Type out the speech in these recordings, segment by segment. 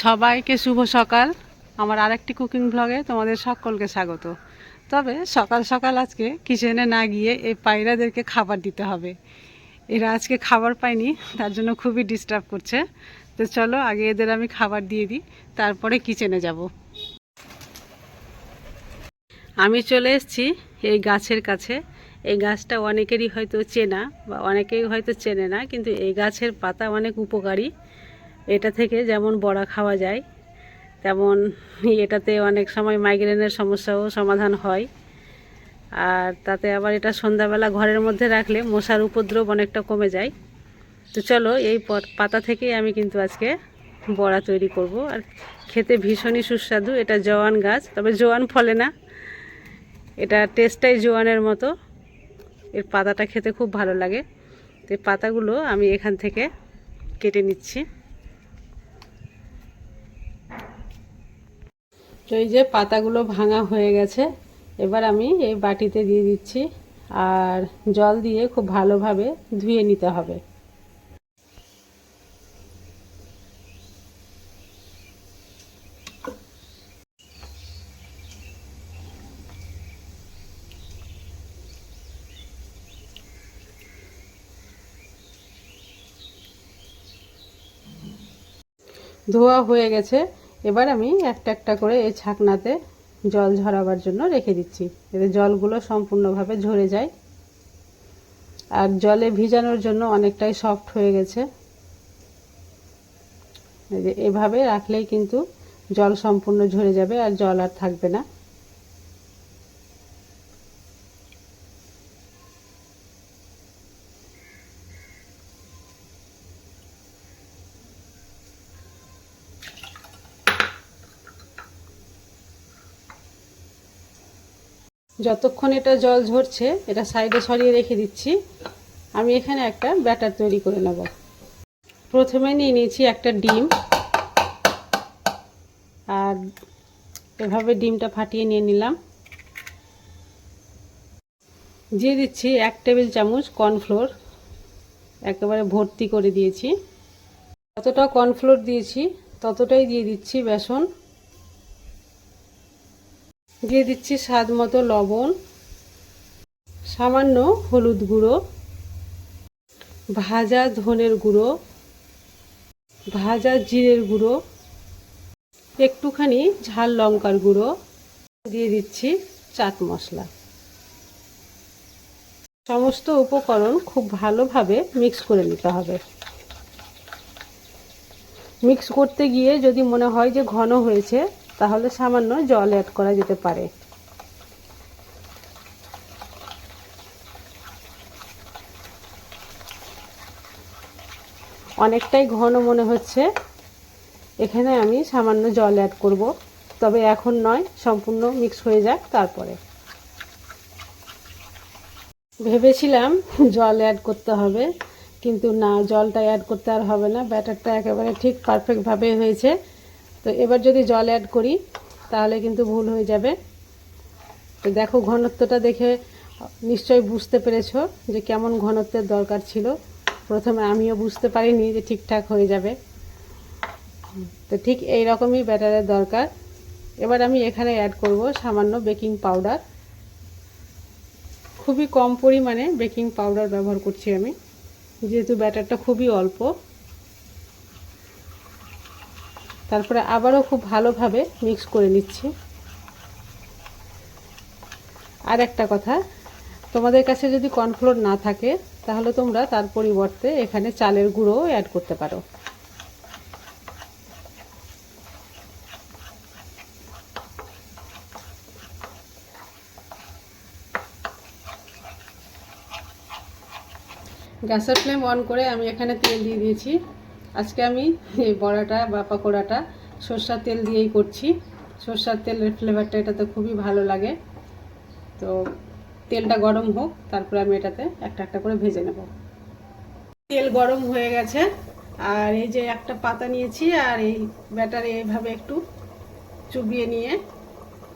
সবাইকে শুভ সকাল। আমার আরেকটি কুকিং ব্লগে তোমাদের সকলকে স্বাগত। তবে সকাল সকাল আজকে কিচেনে না গিয়ে এই পায়রাদেরকে খাবার দিতে হবে। এরা আজকে খাবার পায়নি, তার জন্য খুবই ডিস্টার্ব করছে। তো চলো, আগে এদের আমি খাবার দিয়ে দিই, তারপরে কিচেনে যাব। আমি চলে এসেছি এই গাছের কাছে। এই গাছটা অনেকেরই হয়তো চেনা বা অনেকেই হয়তো চেনে না, কিন্তু এই গাছের পাতা অনেক উপকারী। এটা থেকে যেমন বড়া খাওয়া যায়, তেমন এটাতে অনেক সময় মাইগ্রেনের সমস্যাও সমাধান হয়। আর তাতে আবার এটা সন্ধ্যাবেলা ঘরের মধ্যে রাখলে মশার উপদ্রব অনেকটা কমে যায়। তো চলো, এই পাতা থেকেই আমি কিন্তু আজকে বড়া তৈরি করব। আর খেতে ভীষণই সুস্বাদু, এটা জোয়ান গাছ, তবে জোয়ান ফলে না। এটা টেস্টটাই জোয়ানের মতো। এর পাতাটা খেতে খুব ভালো লাগে। তো এই পাতাগুলো আমি এখান থেকে কেটে নিচ্ছি। তো এই যে পাতাগুলো ভাঙা হয়ে গেছে, এবার আমি এই বাটিতে দিয়ে দিচ্ছি আর জল দিয়ে খুব ভালোভাবে ধুয়ে নিতে হবে। ধোয়া হয়ে গেছে। এবার আমি একটা একটা করে এই ছাকনাতে জল ঝরাবার জন্য রেখে দিচ্ছি। এতে জলগুলো সম্পূর্ণভাবে ঝরে যায়। আর জলে ভিজানোর জন্য অনেকটাই সফট হয়ে গেছে। এভাবে রাখলেই কিন্তু জল সম্পূর্ণ ঝরে যাবে আর জল আর থাকবে না। যতক্ষণ এটা জল ঝরছে, এটা সাইডে সরিয়ে রেখে দিচ্ছি। আমি এখানে একটা ব্যাটার তৈরি করে নেব। প্রথমে নিয়ে নিয়েছি একটা ডিম। আর এভাবে ডিমটা ফাটিয়ে নিয়ে নিলাম। দিয়ে দিচ্ছি এক টেবিল চামচ কর্নফ্লোর। একেবারে ভর্তি করে দিয়েছি। যতটা কর্নফ্লোর দিয়েছি, ততটাই দিয়ে দিচ্ছি বেসন। দিয়ে দিচ্ছি স্বাদ মতো লবণ, সামান্য হলুদ গুঁড়ো, ভাজা ধনের গুঁড়ো, ভাজা জিরের গুঁড়ো, একটুখানি ঝাল লঙ্কার গুঁড়ো, দিয়ে দিচ্ছি চাট মশলা। সমস্ত উপকরণ খুব ভালোভাবে মিক্স করে নিতে হবে। মিক্স করতে গিয়ে যদি মনে হয় যে ঘন হয়েছে তাহলে সামান্য জল অ্যাড করা যেতে পারে। অনেকটাই ঘন মনে হচ্ছে। এখানে আমি সামান্য জল অ্যাড করব। তবে এখন নয়, সম্পূর্ণ মিক্স হয়ে যাক তারপরে। ভেবেছিলাম জল অ্যাড করতে হবে, কিন্তু না, জলটা অ্যাড করতে আর হবে না। ব্যাটারটা একেবারে ঠিক পারফেক্টভাবে হয়েছে। তো এবার যদি জল অ্যাড করি, তাহলে কিন্তু ভুল হয়ে যাবে। তো দেখো ঘনত্বটা দেখে নিশ্চয়ই বুঝতে পেরেছ যে কেমন ঘনত্বের দরকার ছিল। প্রথমে আমিও বুঝতে পারিনি যে ঠিকঠাক হয়ে যাবে। তো ঠিক এই রকমই ব্যাটারের দরকার। এবার আমি এখানে অ্যাড করব সামান্য বেকিং পাউডার খুবই কম পরিমাণে বেকিং পাউডার ব্যবহার করছি আমি। যেহেতু ব্যাটারটা খুবই অল্প। তারপরে আবারও খুব ভালোভাবে মিক্স করে নিচ্ছি। আর একটা কথা, তোমাদের কাছে যদি কর্নফ্লোর না থাকে, তাহলে তোমরা তার পরিবর্তে এখানে চালের গুঁড়োও অ্যাড করতে পারো। গ্যাসের ফ্লেম অন করে আমি এখানে তেল দিয়ে দিয়েছি। আজকে আমি এই বড়াটা বা পকোড়াটা সর্ষার তেল দিয়েই করছি। সর্ষার তেলের ফ্লেভারটা এটাতে খুবই ভালো লাগে। তো তেলটা গরম হোক, তারপরে আমি এটাতে একটা একটা করে ভেজে নেব। তেল গরম হয়ে গেছে, আর এই যে একটা পাতা নিয়েছি, আর এই ব্যাটারে এইভাবে একটু চুবিয়ে নিয়ে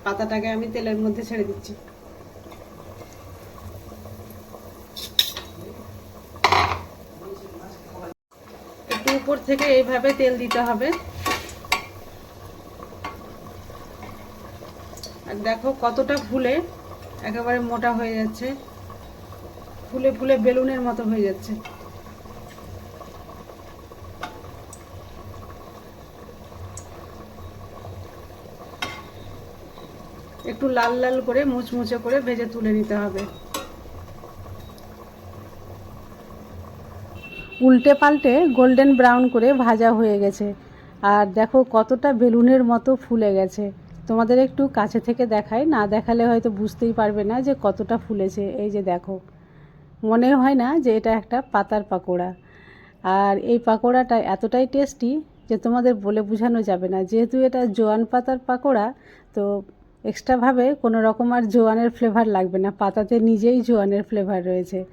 পাতাটাকে আমি তেলের মধ্যে ছেড়ে দিচ্ছি। উপর থেকে এইভাবে তেল দিতে হবে। আর দেখো কতটা ফুলে, একেবারে মোটা হয়ে যাচ্ছে। ফুলে ফুলে বেলুনের মতো হয়ে যাচ্ছে। একটু লাল লাল করে মুচমুচে করে ভেজে তুলে নিতে হবে। উল্টে পাল্টে গোল্ডেন ব্রাউন করে ভাজা হয়ে গেছে। আর দেখো কতটা বেলুনের মতো ফুলে গেছে। তোমাদের একটু কাছে থেকে দেখাই, না দেখালে হয়তো বুঝতেই পারবে না যে কতটা ফুলেছে। এই যে দেখো, মনে হয় না যে এটা একটা পাতার পাকোড়া। আর এই পাকোড়াটা এতটাই টেস্টি যে তোমাদের বলে বোঝানো যাবে না। যেহেতু এটা জোয়ান পাতার পাকোড়া, তো এক্সট্রাভাবে কোনো রকম আর জোয়ানের ফ্লেভার লাগবে না। পাতাতে নিজেই জোয়ানের ফ্লেভার রয়েছে।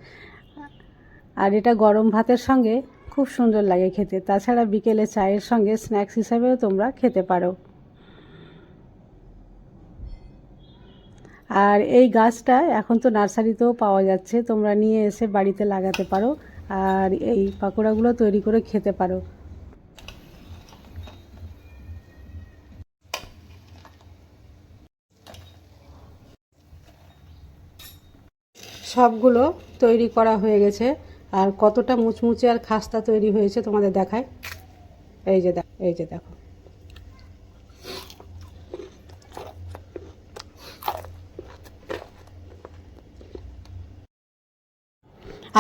আর এটা গরম ভাতের সঙ্গে খুব সুন্দর লাগে খেতে। তাছাড়া বিকেলে চায়ের সঙ্গে স্ন্যাক্স হিসাবেও তোমরা খেতে পারো। আর এই গাছটা এখন তো নার্সারিতেও পাওয়া যাচ্ছে, তোমরা নিয়ে এসে বাড়িতে লাগাতে পারো আর এই পাকোড়াগুলো তৈরি করে খেতে পারো। সবগুলো তৈরি করা হয়ে গেছে। আর কতটা মুচমুচে আর খাস্তা তৈরি হয়েছে তোমাদের দেখায় এই যে দেখ, এই যে দেখো।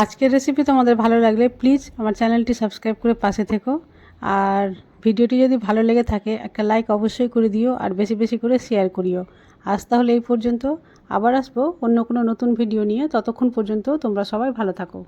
আজকের রেসিপি তোমাদের ভালো লাগলে প্লিজ আমার চ্যানেলটি সাবস্ক্রাইব করে পাশে থেকো। আর ভিডিওটি যদি ভালো লেগে থাকে, একটা লাইক অবশ্যই করে দিও আর বেশি বেশি করে শেয়ার করিও। আজ তাহলে এই পর্যন্ত, আবার আসব অন্য কোনো নতুন ভিডিও নিয়ে। ততক্ষণ পর্যন্ত তোমরা সবাই ভালো থাকো।